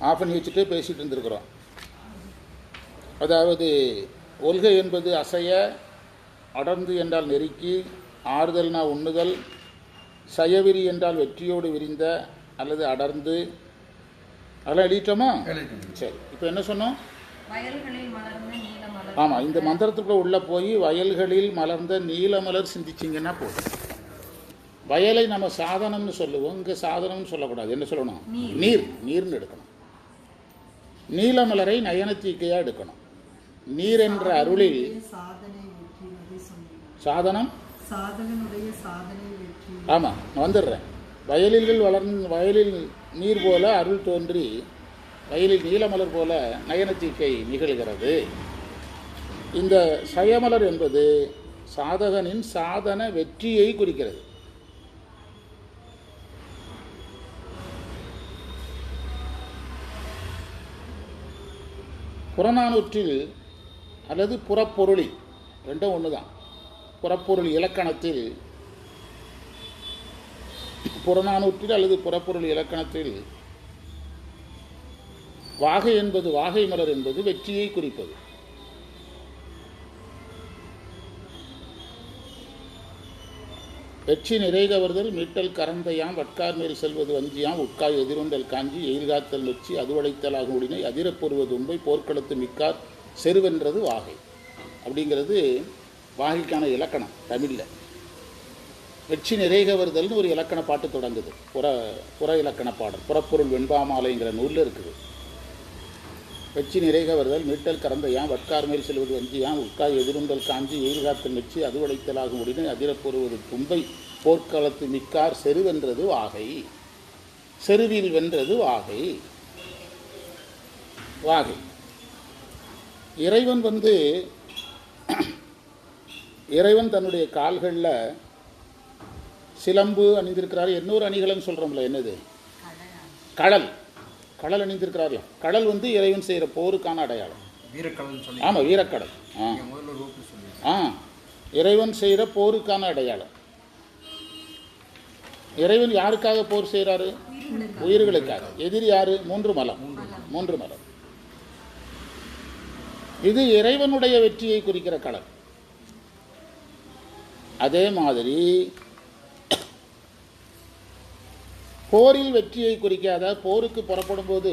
Of பண்ணி வச்சுட்டு பேசிகிட்டு இருந்திருக்கிறோம். அதாவது ஒல்கை என்பது அசைய அடர்ந்து என்றால் நெருக்கி ஆறுதல்னா உண்ணுதல் சயவிரி என்றால் வெற்றியோடு விரிந்த அல்லது அடர்ந்து. அதெல்லாம் எழுதிட்டோமா? சரி இப்போ என்ன சொன்னோம்? ஆமாம் இந்த மந்திரத்துக்குள்ள உள்ளே போய் வயல்களில் மலர்ந்த நீலமலர் சிந்திச்சிங்கன்னா போதும். வயலை நம்ம சாதனம்னு சொல்லுவோம் இங்கே சாதனம்னு சொல்லக்கூடாது. என்ன சொல்லணும்? நீர். நீர். நீர்னு எடுக்கணும். நீலமலரை நயனச்சீக்கையாக எடுக்கணும். நீர் என்ற அருளில் சாதனம்? ஆமாம் நான் வந்துடுறேன். வயலில் வளர்ந்து வயலில் நீர் போல அருள் தோன்றி வயலில் நீலமலர் போல நயனச்சீக்கை நிகழ்கிறது. இந்த சயமலர் என்பது சாதகனின் சாதன வெற்றியை குறிக்கிறது. புறநானூற்றில் அல்லது புறப்பொருளில் ரெண்டும் ஒன்று தான் புறப்பொருள் இலக்கணத்தில் புறநானூற்றில் அல்லது புறப்பொருள் இலக்கணத்தில் வாகை என்பது வாகை மலர் என்பது வெற்றியை குறிப்பது. வெற்றி நிறைகவர்தல் மீட்டல் கரந்தையாம் வட்கார் மேல் செல்வது வஞ்சியாம் உட்காய் எதிரொண்டல் காஞ்சி எயில்காத்தல் நொச்சி அதுவடைத்தலாக முடினை அதிரப்பொருவது உண்மை போர்க்களத்து மிக்கார் செருவென்றது வாகை. அப்படிங்கிறது வாகைக்கான இலக்கணம் தமிழில். வெற்றி நிறைகவர்தல்னு ஒரு இலக்கண பாட்டு தொடங்குது. புற புற இலக்கண பாடல் புறப்பொருள் வெண்பாமாலைங்கிற நூலில் இருக்குது. வெற்றி நிறைக வருதல் மீட்டல் கறந்தையாம் வட்கார் மேல் செல்வது வஞ்சியாம் உட்காய் எதிருந்தல் காஞ்சி எயில்காத்தல் மெச்சி அதுவடைத்தலாகும் உடனே அதிரப்பொருவது தும்பை போர்க்களத்து மிக்கார் செருவென்றது வாகை. செருவில் வென்றது வாகை. வாகை. இறைவன் வந்து இறைவன் தன்னுடைய கால்களில் சிலம்பு அணிந்திருக்கிறார். இன்னொரு அணிகலன் சொல்கிறோம்ல என்னது? கடல். கடல் அணிந்திருக்கிறார்ல கடல் வந்து இறைவன் செய்கிற போருக்கான அடையாளம். வீரக்கலன்னு சொல்லி. ஆமாம் வீரக்கடல். ஆ. ஆ. இறைவன் செய்கிற போருக்கான அடையாளம். இறைவன் யாருக்காக போர் செய்கிறாரு? உயிர்களுக்காக. எதிரி யாரு? மூன்று மலம். மூன்று மலம். இது இறைவனுடைய வெற்றியை குறிக்கிற கடல் அதே மாதிரி போரில் வெற்றியை குறிக்காத போருக்கு புறப்படும்போது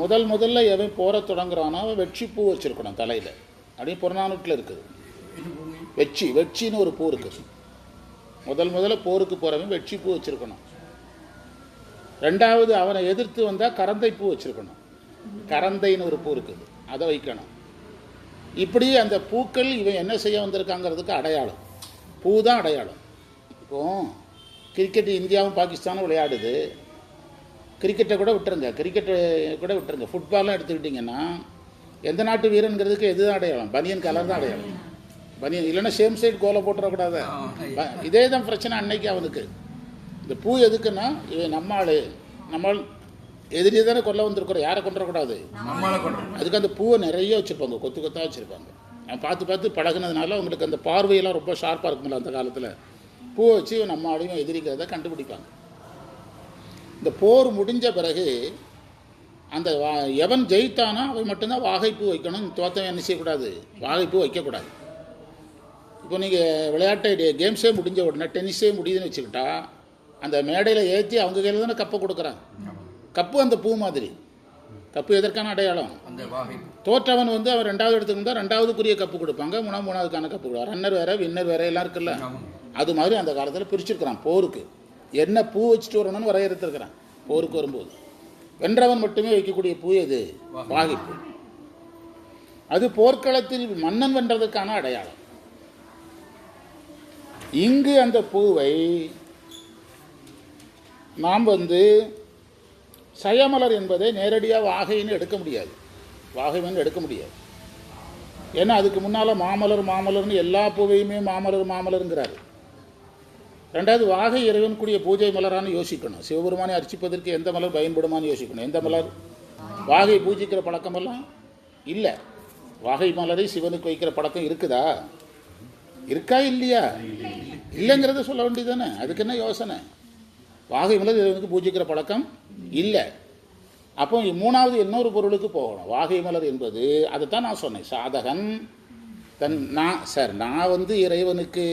முதல் முதல்ல எவன் போரை தொடங்குறானோ அவன் வெற்றி பூ வச்சுருக்கணும் தலையில். அப்படியே புறநானூற்றில் இருக்குது. வெற்றி வெற்றின்னு ஒரு பூ இருக்குது முதல் முதல்ல போருக்கு போகிறவன் வெற்றி பூ வச்சுருக்கணும். ரெண்டாவது அவனை எதிர்த்து வந்தால் கரந்தை பூ வச்சுருக்கணும். கரந்தைன்னு ஒரு பூ இருக்குது. அதை வைக்கணும். இப்படி அந்த பூக்கள் இவன் என்ன செய்ய வந்திருக்காங்கிறதுக்கு அடையாளம். பூ தான் அடையாளம். இப்போ கிரிக்கெட் இந்தியாவும் பாகிஸ்தானும் விளையாடுது. கிரிக்கெட்டை கூட விட்டுருங்க. கிரிக்கெட்டை கூட விட்டுருங்க. ஃபுட்பால்லாம் எடுத்துக்கிட்டிங்கன்னா எந்த நாட்டு வீரனுங்கிறதுக்கு எதுதான் அடையாளம்? பனியன் கலர் தான் அடையாளம். பனியன் இல்லைன்னா சேம் சைடு கோலை போட்டுறக்கூடாது இதே தான் பிரச்சனை அன்னைக்கு அவனுக்கு. இந்த பூ எதுக்குன்னா இவன் நம்ம ஆளு. நம்மால் எதிரியை தானே கொல்ல வந்திருக்கிறோம். யாரை கொண்டுறக்கூடாது அதுக்கு அந்த பூவை நிறைய வச்சுருப்பாங்க. கொத்து கொத்தாக வச்சுருப்பாங்க. நான் பார்த்து பார்த்து பழகுனதுனால அவங்களுக்கு அந்த பார்வையெல்லாம் ரொம்ப ஷார்ப்பாக இருக்கும்ல அந்த காலத்தில். பூவை வச்சு நம்ம ஆளையும் எதிரிக்கிறத கண்டுபிடிப்பாங்க. இந்த போர் முடிஞ்ச பிறகு அந்த வா எவன் ஜெயித்தானோ அவன் மட்டும்தான் வாகைப்பூ வைக்கணும் தோத்தவன் என்ன செய்யக்கூடாது? வாகைப்பூ வைக்கக்கூடாது. இப்போ நீங்கள் விளையாட்டை கேம்ஸே முடிஞ்ச உடனே டென்னிஸே முடியுதுன்னு வச்சுக்கிட்டா அந்த மேடையில் ஏற்றி அவங்க கையில் தானே கப்பை கொடுக்குறாங்க. கப்பு அந்த பூ மாதிரி. கப்பு எதற்கான அடையாளம்? தோற்றவன் வந்து அவன் ரெண்டாவது இடத்துக்கு இருந்தால் ரெண்டாவதுக்குரிய கப்பு கொடுப்பாங்க மூணாவது மூணாவதுக்கான கப்பு கொடுப்பாங்க. ரன்னர் வேற வின்னர் வேற எல்லாம் இருக்குல்ல. அது மாதிரி அந்த காலத்தில் பிரிச்சிருக்கிறான் போருக்கு. என்ன பூ வச்சுட்டு வரணும்னு வரையறுத்திருக்கிறான். போருக்கு வரும்போது. வென்றவன் மட்டுமே வைக்கக்கூடிய பூ எது? வாகைப்பூ. அது போர்க்களத்தில் மன்னன் வென்றதுக்கான அடையாளம். இங்கு அந்த பூவை நாம் வந்து சயமலர் என்பதை நேரடியாக வாகைன்னு எடுக்க முடியாது. வாகைன்னு எடுக்க முடியாது. ஏன்னா அதுக்கு முன்னால் மாமலர் மாமலர்னு எல்லா பூவையுமே மாமலர் மாமலருங்கிறாரு. ரெண்டாவது வாகை இறைவன் கூடிய பூஜை மலரானு யோசிக்கணும். சிவபெருமானை அர்ச்சிப்பதற்கு எந்த மலர் பயன்படுமான்னு யோசிக்கணும். எந்த மலர்? வாகை பூஜிக்கிற பழக்கமெல்லாம் இல்லை. வாகை மலரை சிவனுக்கு வைக்கிற பழக்கம் இருக்குதா? இருக்கா இல்லையா? இல்லைங்கிறத சொல்ல வேண்டியதானே அதுக்கு என்ன யோசனை? வாகை மலர் இறைவனுக்கு பூஜிக்கிற பழக்கம் இல்லை. அப்போ மூணாவது இன்னொரு பொருளுக்கு போகணும். வாகை மலர் என்பது அதைத்தான் நான் சொன்னேன். சாதகன் தன் நான் சார் நான் வந்து இறைவனுக்கு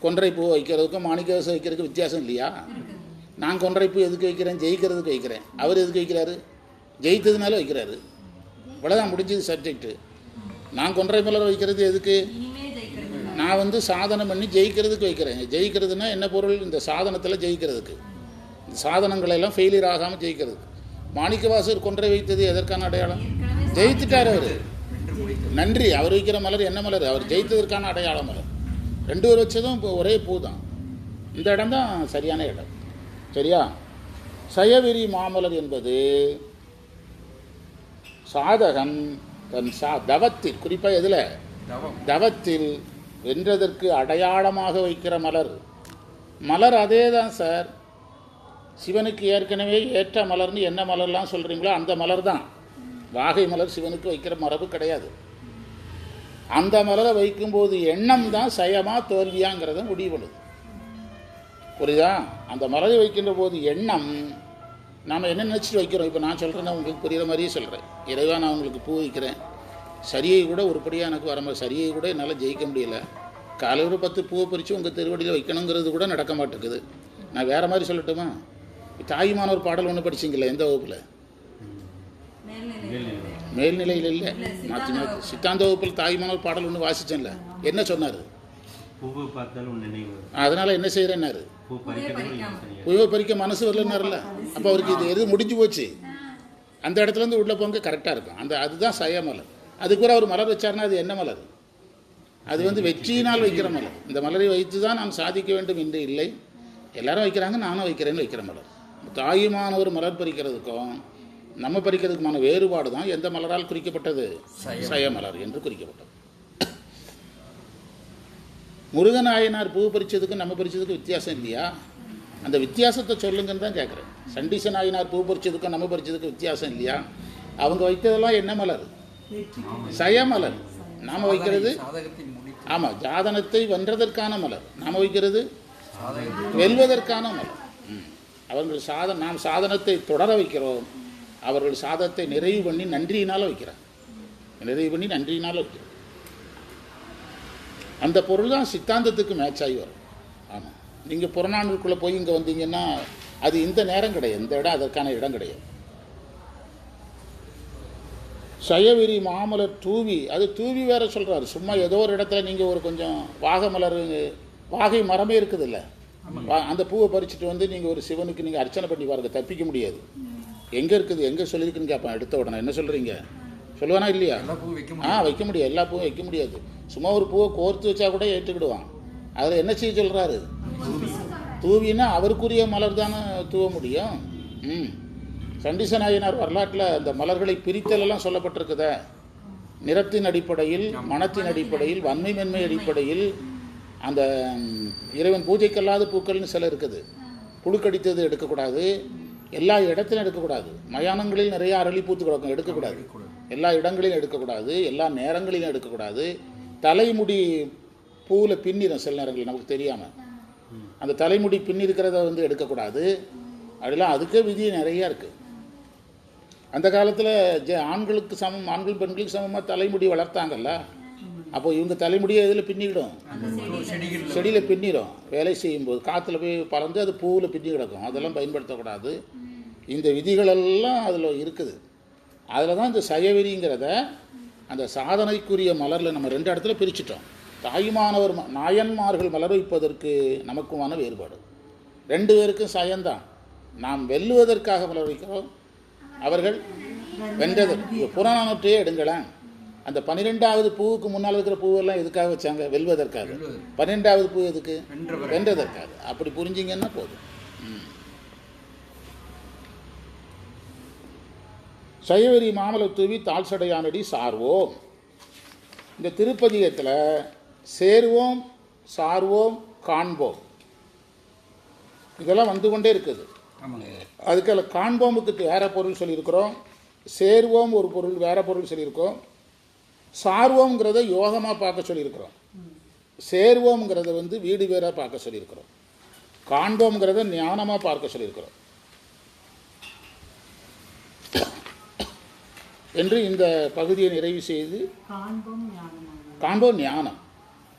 கொன்றை பூ வைக்கிறதுக்கும் மாணிக்கவாசம் வைக்கிறதுக்கு வித்தியாசம் இல்லையா? நான் கொன்றை பூ எதுக்கு வைக்கிறேன்? ஜெயிக்கிறதுக்கு வைக்கிறேன். அவர் எதுக்கு வைக்கிறாரு? ஜெயித்ததுனால வைக்கிறாரு. இவ்வளோதான் முடிஞ்சது சப்ஜெக்ட்டு நான் கொன்றை மலர் வைக்கிறது எதுக்கு? நான் வந்து சாதனம் பண்ணி ஜெயிக்கிறதுக்கு வைக்கிறேன். ஜெயிக்கிறதுனா என்ன பொருள்? இந்த சாதனத்தில் ஜெயிக்கிறதுக்கு. இந்த சாதனங்களை எல்லாம் ஃபெயிலியர் ஆகாமல் ஜெயிக்கிறதுக்கு. மாணிக்கவாசர் கொன்றை வைத்தது எதற்கான அடையாளம்? ஜெயித்துட்டார் அவர். நன்றி. அவர் வைக்கிற மலர் என்ன மலர்? அவர் ஜெயித்ததற்கான அடையாளம் மலர். ரெண்டு பேர் வச்சதும் இப்போ ஒரே பூ தான். இந்த இடம் தான் சரியான இடம். சரியா? சயவெறி மாமலர் என்பது சாதகன் தன் சா தவத்தில் குறிப்பாக எதில்? தவத்தில் வென்றதற்கு அடையாளமாக வைக்கிற மலர். மலர் அதே தான் சார். சிவனுக்கு ஏற்கனவே ஏற்ற மலர்னு என்ன மலர்லாம் சொல்கிறீங்களோ அந்த மலர் தான். வாகை மலர் சிவனுக்கு வைக்கிற மரபு கிடையாது. அந்த மலரை வைக்கும்போது எண்ணம் தான் சயமா தோல்வியாங்கிறத முடிவு பண்ணுது புரியுதா? அந்த மலரை வைக்கின்ற போது எண்ணம் நாம் என்ன நினச்சிட்டு வைக்கிறோம்? இப்போ நான் சொல்கிறேன்னா உங்களுக்கு புரியுற மாதிரியே சொல்கிறேன் இறைவா நான் உங்களுக்கு பூ வைக்கிறேன் சரியை கூட உருப்படியாக எனக்கு வர மாதிரி சரியை கூட என்னால் ஜெயிக்க முடியல. காலையில் ஒரு பத்து பூவை பறித்து உங்கள் திருவடியில் வைக்கணுங்கிறது கூட நடக்க மாட்டேங்குது. நான் வேறு மாதிரி சொல்லட்டுமா? தாயுமான ஒரு பாடல் ஒன்று படிச்சிங்களே எந்த வகுப்பில்? மேல்நிலையில் இல்லை. மாற்றி மாற்றி. சித்தாந்த வகுப்பில் தாயுமான ஒரு பாடல் ஒன்று வாசிச்சேன்ல. என்ன சொன்னார். அதனால் என்ன செய்கிறேன்னாரு யோசனை பூவை பறிக்க மனசு வரலன்னாருல அப்போ அவருக்கு இது எது முடிஞ்சு போச்சு? அந்த இடத்துலேருந்து உள்ளே போங்க கரெக்டாக இருக்கும். அந்த அதுதான் சய மலர். அதுக்கு பிறகு அவர் மலர் வச்சாருன்னா அது என்ன மலர்? அது வந்து வெற்றியினால் வைக்கிற மலர். இந்த மலரை வைத்து தான் நான் சாதிக்க வேண்டும் என்று இல்லை. எல்லாரும் வைக்கிறாங்க நானும் வைக்கிறேன்னு வைக்கிற மலர். தாயுமானவர் மலர் பறிக்கிறதுக்கும் நம்ம பறிக்கிறதுக்குமான வேறுபாடு தான் எந்த மலரால் குறிக்கப்பட்டது? சய மலர் என்று குறிக்கப்பட்டது. முருகநாயனார் பூ பறிச்சதுக்கும் நம்ம பறிச்சதுக்கும் வித்தியாசம் இல்லையா? அந்த வித்தியாசத்தை சொல்லுங்கன்னு தான் கேட்குறேன் சண்டீச நாயனார் பூ பறிச்சதுக்கும் நம்ம பறிச்சதுக்கும் வித்தியாசம் இல்லையா? அவங்க வைத்ததெல்லாம் என்ன மலர்? சய மலர் நாம் வைக்கிறது? ஆமாம் ஜாதனத்தை வென்றதற்கான மலர். நாம் வைக்கிறது? வெல்வதற்கான மலர். அவர்கள் சாதன நாம் சாதனத்தை தொடர வைக்கிறோம். அவர்கள் சாதத்தை நிறைவு பண்ணி நன்றியினால் வைக்கிறார். நிறைவு பண்ணி நன்றியினால் வைக்கிறோம் அந்த பொருள் தான் சித்தாந்தத்துக்கு மேட்ச் ஆகி வரும். ஆமாம் நீங்கள் புறநானூருக்குள்ளே போய் இங்கே வந்தீங்கன்னா அது இந்த நேரம் கிடையாது. இந்த இடம் அதற்கான இடம் கிடையாது. சயவிரி மாமலர் தூவி அது தூவி வேற சொல்றாரு. சும்மா ஏதோ ஒரு இடத்துல நீங்கள் ஒரு கொஞ்சம் வாகை மலர் வாகை மரமே இருக்குதுல்ல. அந்த பூவை பறிச்சுட்டு வந்து நீங்கள் ஒரு சிவனுக்கு நீங்கள் அர்ச்சனை பண்ணி பாருங்க. தப்பிக்க முடியாது. எங்கே இருக்குது? எங்கே சொல்லியிருக்குன்னு கேட்பான் எடுத்த உடனே. என்ன சொல்கிறீங்க சொல்லுவானா இல்லையா? ஆ வைக்க முடியாது. எல்லா பூவும் வைக்க முடியாது. சும்மா ஒரு பூவை கோர்த்து வச்சா கூட ஏற்றுக்கிடுவான். அதில் என்ன செய்ய சொல்கிறாரு தூவினா அவருக்குரிய மலர் தானே தூவ முடியும்? ம். சண்டிச நாயனார் வரலாற்றில் அந்த மலர்களை பிரித்தலெல்லாம் சொல்லப்பட்டிருக்குதே. நிறத்தின் அடிப்படையில் மனத்தின் அடிப்படையில் வன்மை மென்மை அடிப்படையில் அந்த இறைவன் பூஜைக்கல்லாத பூக்கள்னு சில இருக்குது. புழுக்கடித்தது எடுக்கக்கூடாது. எல்லா இடத்திலும் எடுக்கக்கூடாது. மயானங்களில் நிறைய அரளி பூத்து கிடக்கும் எடுக்கக்கூடாது. எல்லா இடங்களிலும் எடுக்கக்கூடாது எல்லா நேரங்களிலும் எடுக்கக்கூடாது. தலைமுடி பூவில் பின்னிடும் சில நேரங்களில் நமக்கு தெரியாமல் அந்த தலைமுடி பின்னிருக்கிறத வந்து எடுக்கக்கூடாது. அப்படிலாம் அதுக்கே விதி நிறையா இருக்குது அந்த காலத்தில் ஜ ஆண்களுக்கு சமம் ஆண்கள் பெண்களுக்கு சமமாக தலைமுடி வளர்த்தாங்கல்ல? அப்போ இவங்க தலைமுடியை இதில் பின்னிக்கிடும். செடியில். பின்னிடும் வேலை செய்யும்போது காற்றுல போய் பறந்து அது பூவில் பின்னி கிடக்கும். அதெல்லாம் பயன்படுத்தக்கூடாது. இந்த விதிகளெல்லாம் அதில் இருக்குது. அதில் தான் இந்த சயவெறிங்கிறத அந்த சாதனைக்குரிய மலரில் நம்ம ரெண்டு இடத்துல பிரிச்சிட்டோம். தாயுமானவர் நாயன்மார்கள் மலர் வைப்பதற்கு நமக்குமான வேறுபாடு. ரெண்டு பேருக்கும் சயந்தான். நாம் வெல்லுவதற்காக மலர் வைக்கிறோம். அவர்கள் வென்றதற்கு புறநானூற்றையே எடுங்களேன். அந்த பன்னிரெண்டாவது பூவுக்கு முன்னால் இருக்கிற பூவெல்லாம் எதுக்காக வச்சாங்க? வெல்வதற்காக. பன்னிரெண்டாவது பூ எதுக்கு. வென்றதற்காக. அப்படி புரிஞ்சிங்கன்னா போதும். சைவரி மாமலை தூவி தாழ் சடையானடி சார்வோம். இந்த திருப்பதிகத்தில் சேருவோம் சார்வோம் காண்போம். இதெல்லாம் வந்து கொண்டே இருக்குது. அதுக்கு காண்போமுக்கு வேற பொருள் சொல்லியிருக்கிறோம். சேர்வோம் ஒரு பொருள் வேற பொருள் சொல்லியிருக்கோம். சார்வோங்கிறத யோகமாக பார்க்க சொல்லியிருக்கிறோம். சேர்வோம்ங்கிறத வந்து வீடு வேறாக பார்க்க சொல்லியிருக்கிறோம். காண்போம்ங்கிறத ஞானமாக பார்க்க சொல்லியிருக்கிறோம். என்று இந்த பகுதியை நிறைவு செய்து காண்போம் ஞானம்.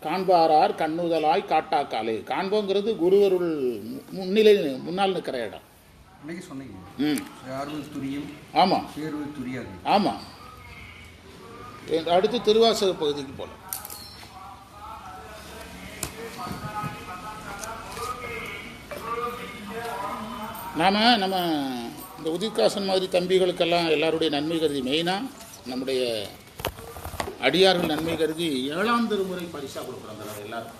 காண்பாரார் கண்ணுதலாய் காட்டாக்காலே. காண்போங்கிறது குருவருள் மு- முன்னிலை முன்னால் நிற்கிற இடம். சொன்னீங்க. ஆமாம் ஆமாம் அடுத்து திருவாசக பகுதிக்கு போகலாம் நாம் நம்ம இந்த உதிர்காசன் மாதிரி தம்பிகளுக்கெல்லாம் எல்லாருடைய நன்மை கருதி மெயினாக நம்முடைய அடியார்கள் நன்மை கருதி ஏழாம் திருமுறை பரிசாக கொடுக்குறாங்க எல்லாரும்.